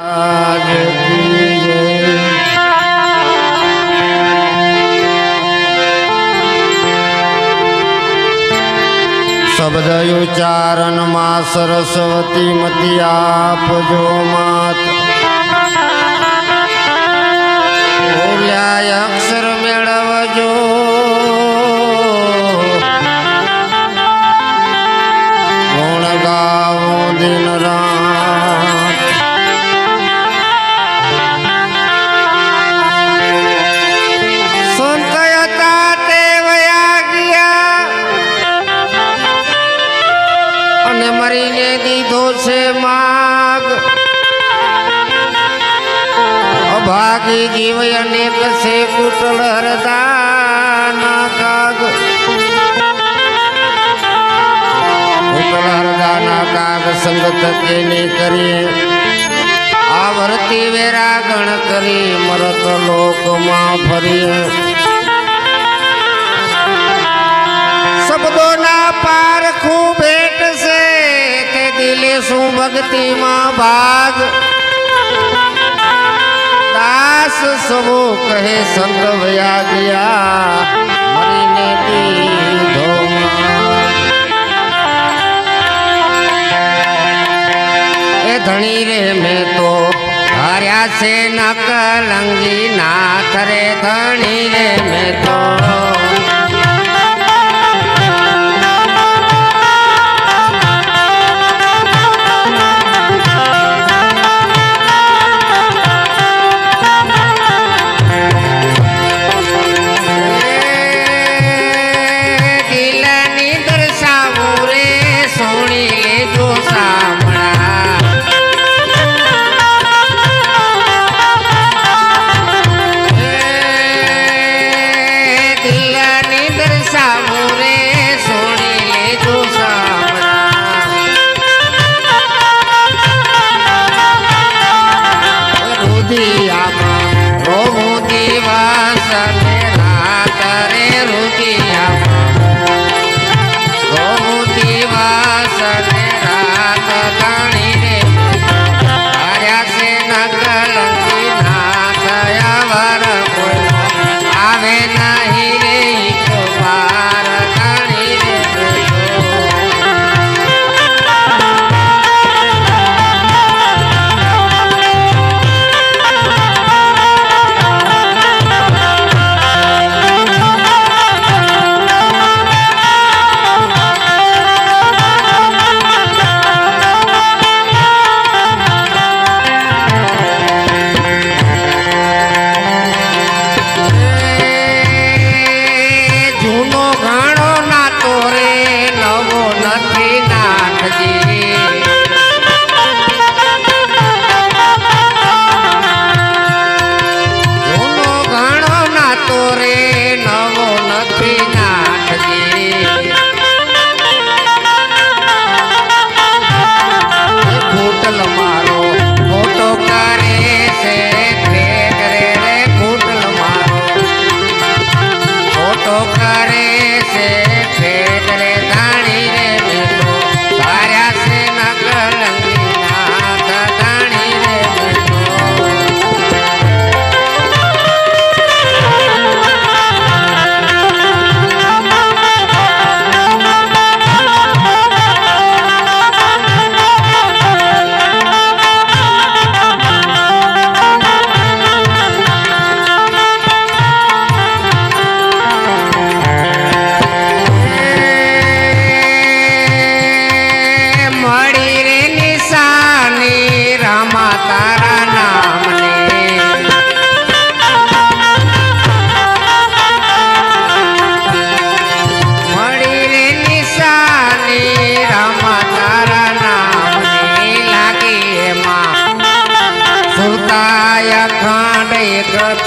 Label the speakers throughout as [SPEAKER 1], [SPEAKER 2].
[SPEAKER 1] શબ્દ ઉચ્ચારણમાં સરસ્વતી મતી આપજો માત. બોલ્યા અક્ષર મેળવજો. ગુણ ગાવો દિન રાત. અભાગી જીવ અનેક છે કુટલ હરદાના કાગ. કુટલ હરદાના કાગ સંગત કેની કરીએ? આવર્તી વેરા ગણ કરી મરત લોકમાં ફરીએ. શબ્દોના પાર ખૂબ ભેટ છે તે દિલે શું ભાગ? દાસ સવો કહે સંત ભયા ગયા મરીને દીધો. એ ધણી રે મેં તો હાર્યા છે નકલંગી નાથ રે ધણી રે મેં તો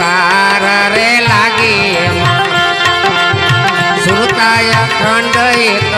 [SPEAKER 1] તાર રે લાગી. સુરતાય ખંડ એક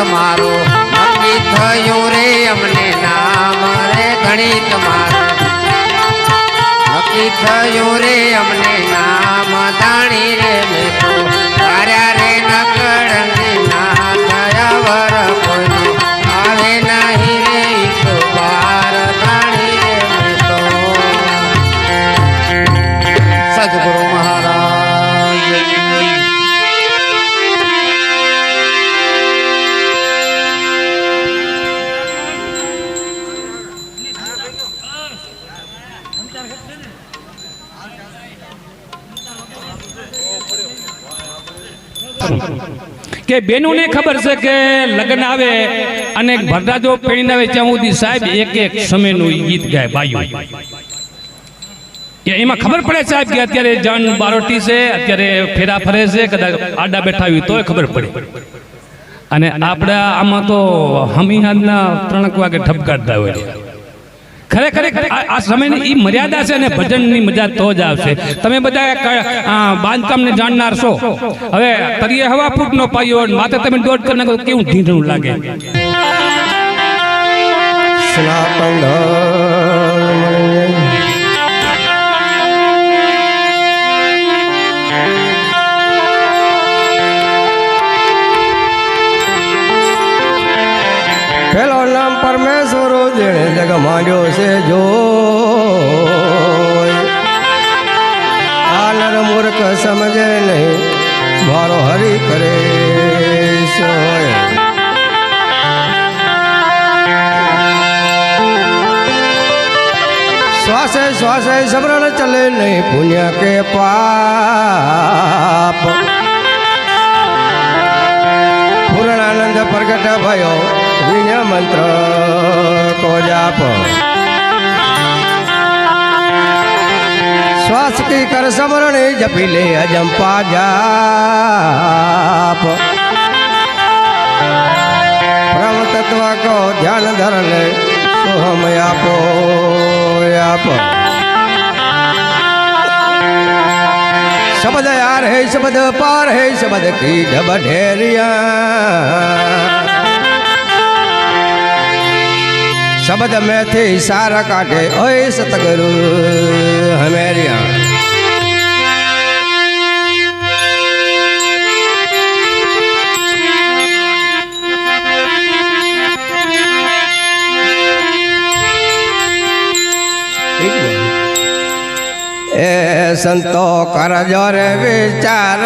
[SPEAKER 1] તમારો. નક્કી થયું રે અમને નામ રે ધણી તમારો નક્કી થયું રે અમને નામ, દાણી રે મેં
[SPEAKER 2] કે બેનોને ખબર છે કે લગ્ન આવે અને ભરરાજો પેણીને આવે ત્યાં સુધી સાહેબ એક એક સમયનું ગીત ગાય બાયું એમાં ખબર પડે સાહેબ કે અત્યારે જન બારોટી છે અત્યારે ફેરા ફરે છે કદાચ આડા બેઠા હોય તોય ખબર પડે. અને આપણે આમાં તો હમીહાદના ત્રણક વાગે ઠપકારતા હોય. ખરેખર આ આ સમયની એ મર્યાદા છે ને ભજનની મજા તો જ આવશે. તમે બધા બાંધકામને જાણનાર છો. હવે તરીએ હવા ફૂટનો પાયો અને માથે તમે દોઢ કરી નાખો કેવું ઢીંઢણું લાગે?
[SPEAKER 3] પેલો નામ પરમેશ્વર જેણે જગ માંડ્યો છે જો આ નર મૂર્ખ સમજે નહીં મારો હરી કરે સોય શ્વાસે શ્વાસે સમરણ ચલે નહીં પુણ્ય કે પાપ પૂર્ણાનંદ પ્રગટ ભયો विनय मंत्र को जाप। श्वास की कर समरण जपिले अजंपा जाप। ब्रह्म तत्व को ध्यान धरने ले तो हम आपो आप शब्द यार है, शब्द पार है, शब्द की जब ढेरिया। शब्द में थे इशारा काटे, ओए सतगुरु हमेरिया यहाँ संतो कर ज़ोर विचार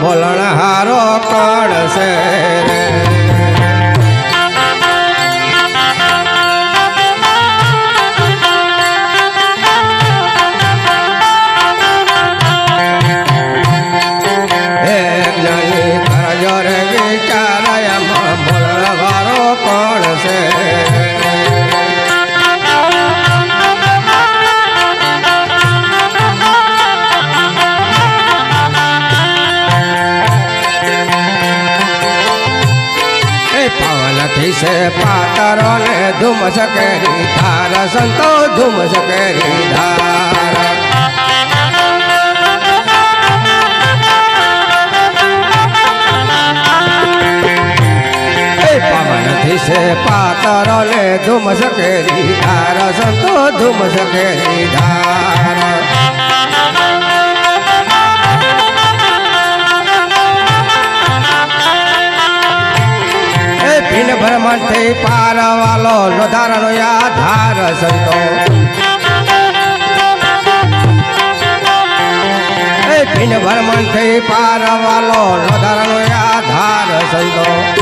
[SPEAKER 3] बोलण हारो झूम धार, संतो धूम सके धार। पवन से पातर ले झूम सके धार, संतो झूम सके धार। એ ભીન ભ્રમણ થઈ પાર વાલો લોધારનો આધાર સંતો ભીન ભ્રમણ થઈ પાર વાલો લોધારનો આધાર સંતો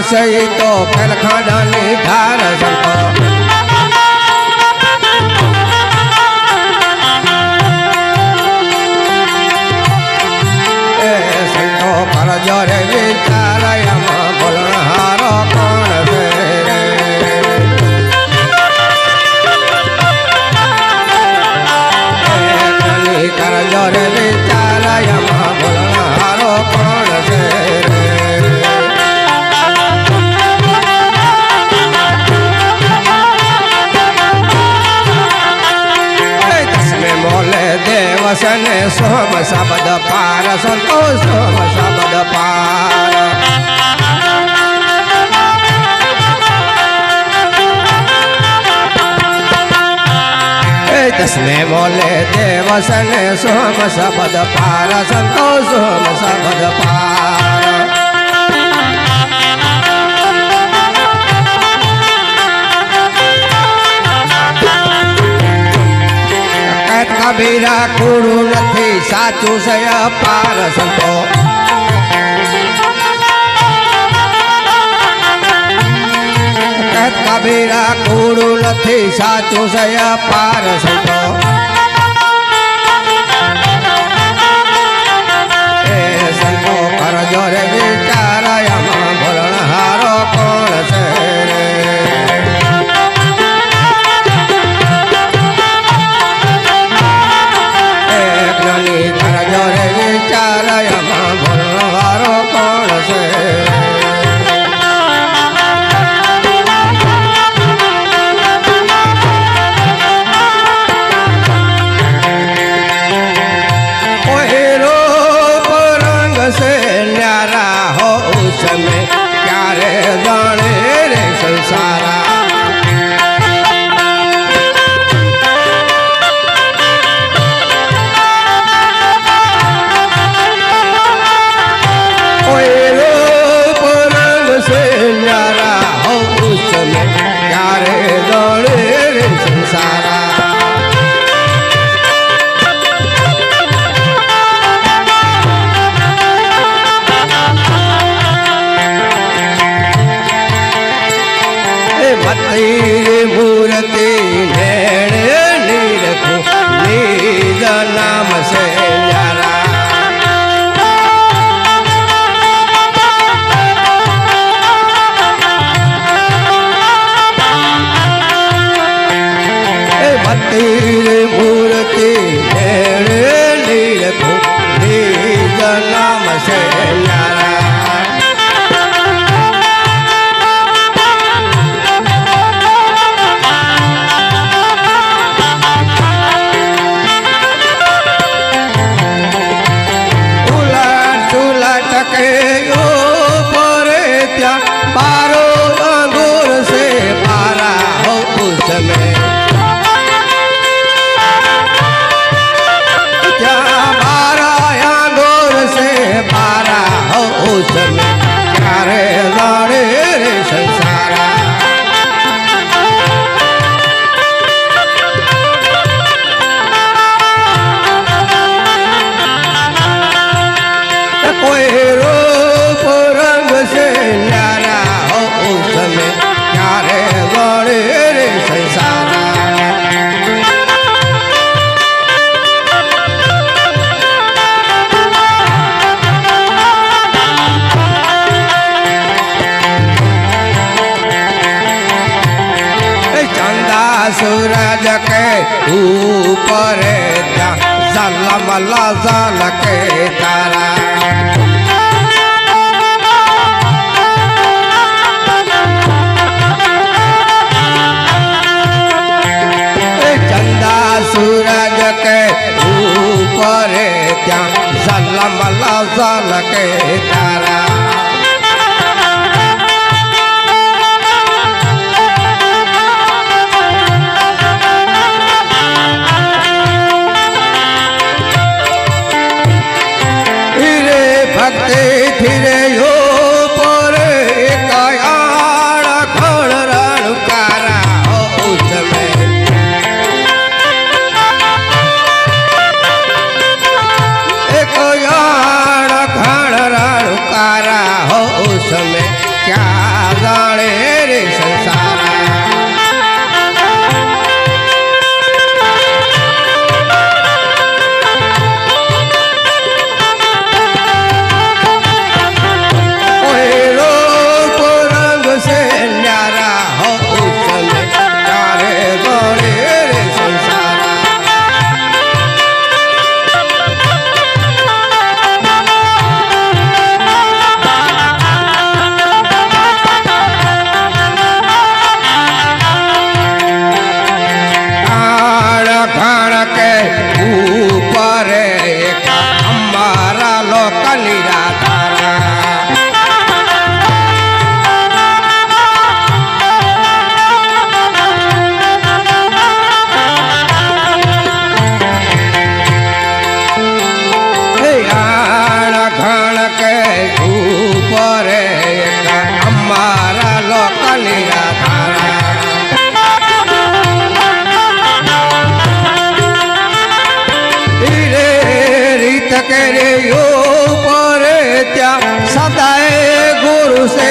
[SPEAKER 3] સહી તો પેલખાડાની ધાર સંતો સંતો પર જરે सोम सबद पार संतोष सोम शबद पार दसवें बोले सोम पार सोम पार ભેરા ખોડું નથી, સાચું છે અપાર સંતો. કબીરા ખોડું નથી, સાચું છે અપાર સંતો. સંતો કરજો રે ऊपर जला जल के तारा। चंदा सूरज के ऊपर त्या जल के तारा। करे ऊपर त्या सदाए गुरु से